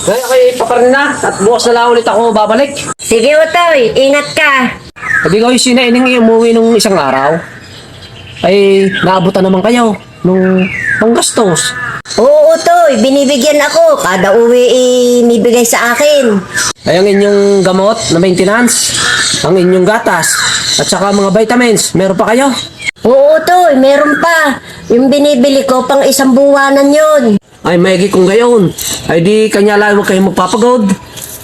Kaya kay paparin na at bukas na lang ulit ako babalik. Sige, Utoy. Ingat ka. Sabi ko yung sinaining umuwi nung isang araw. Ay, naabutan naman kayo nung panggastos. Oo, Utoy. Binibigyan ako. Kada uwi, inibigay sa akin. Ay, ang inyong gamot na maintenance, ang inyong gatas, at saka mga vitamins, meron pa kayo? Oo, Utoy. Meron pa. Yung binibili ko, pang isang buwanan yon. Ay, maigi kung gayon. Ay, di kanya lang huwag kayong magpapagod.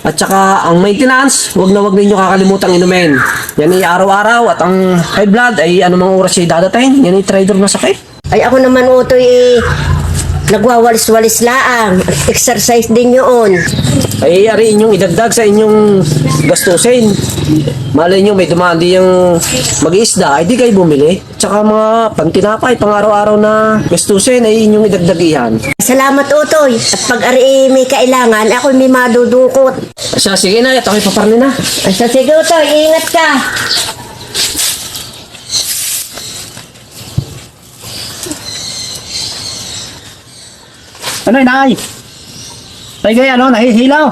At saka, ang maintenance, huwag na huwag ninyo kakalimutang inumin. Yan ay araw-araw at ang high blood ay anumang oras ay dadating. Yan ay trader na sakit. Ay, ako naman, Utoy, eh, nagwawalis-walis laang. Exercise din yun. Ay, ari inyong idagdag sa inyong gastusin. Malay nyo, may dumandi yung mag-iisda, ay di kayo bumili. Tsaka mga pantinapay, pang araw-araw na gastusin, ay inyong idagdagihan. Salamat, Utoy. At pag ari may kailangan, ako may madudukot. Siya, sige na, at ako'y paparni na. Ay, sa sige, Utoy. Ingat ka. Ano inay? Ay kaya ano, nahihilaw.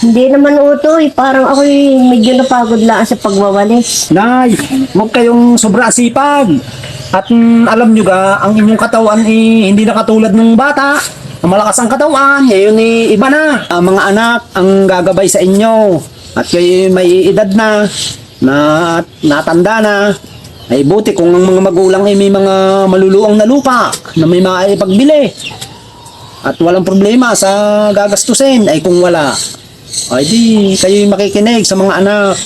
Hindi naman, Utoy. Parang ako'y medyo napagod lang sa pagwawalis. Nay, huwag kayong sobra sipag. At mm, alam nyo ga, ang inyong katawan eh, hindi na katulad ng bata. Ang malakas ang katawan, ngayon eh, iba na. Ang mga anak ang gagabay sa inyo. At kayo may edad na, na natanda na. Ay buti kung ang mga magulang ay may mga maluluang na lupa na may maipagbili. At walang problema sa gagastusin. Ay kung wala, ay di kayo makikinig sa mga anak.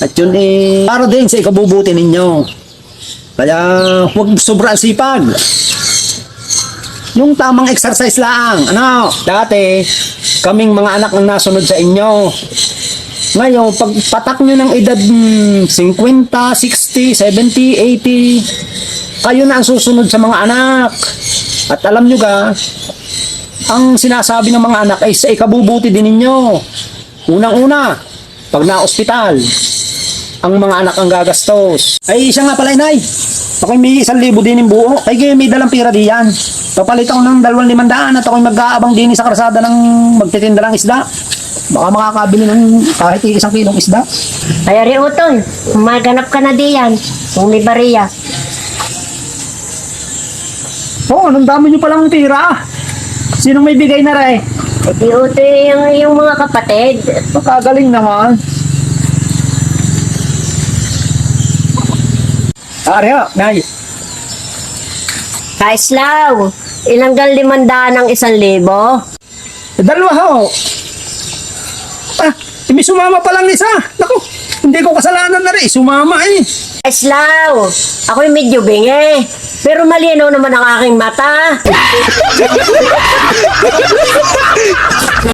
At yun eh, para din sa ikabubuti ninyo. Kaya huwag sobra ang sipag. Yung tamang exercise lang. Ano, dati, kaming mga anak ang nasunod sa inyo. Ngayon, pag patak nyo ng edad hmm, 50, 60, 70, 80, kayo na ang susunod sa mga anak. At alam nyo ga, ang sinasabi ng mga anak ay sa ikabubuti din ninyo. Unang-una, pag na-ospital, ang mga anak ang gagastos. Ay, siya nga pala, inay. Ako'y may isang libo din yung buo. Ay, kayo may dalang pira diyan. Papalit ako ng dalawang limandaan at ako'y mag-aabang din sa karsada ng magtitinda ng isda. Baka makakabili ng kahit isang kilong isda. Ay, ari, Utoy. Maganap ka na diyan. Kung may bariya. Oo, oh, anong dami nyo palang pira? Sinong may bigay na rin? Ay, di, Utoy, yung, yung mga kapatid. Makagaling naman. Ari, ha, nay. Kaislaw, ilang gal limandaan ang isang libo? Eh, Dalawa ho. Ah, eh, may sumama pa lang isa. Naku, hindi ko kasalanan na rin. Sumama eh. Kaislaw, ako'y medyo bingi. Pero malinaw naman ang aking mata.